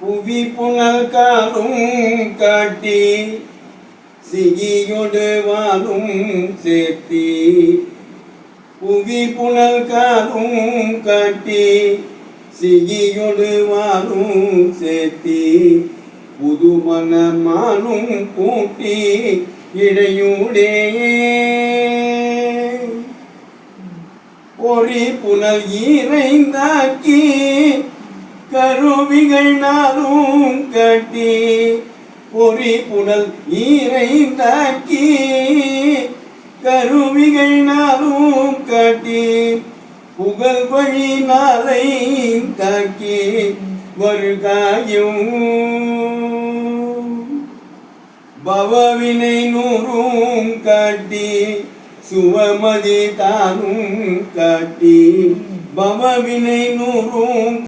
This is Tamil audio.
புவி புனல் காலும் காட்டி சிகியொடு வாழும் சேர்த்தி புவி புனல் காலும் காட்டி சிகியொடு வாழும் சேர்த்தி புது மனமானும் கூட்டி இடையூடே. பொறி புனல் இறைந்தாக்கி கருவிகள் நானும் கட்டி பொறி புனல் ஈரை தாக்கி கருவிகள் நானும் கட்டி புகழ் வழி நாளை தாக்கி வருகாயும். பவவினை நூறும் காட்டி சுவமதி தானும் காட்டி பவவினை நூறும்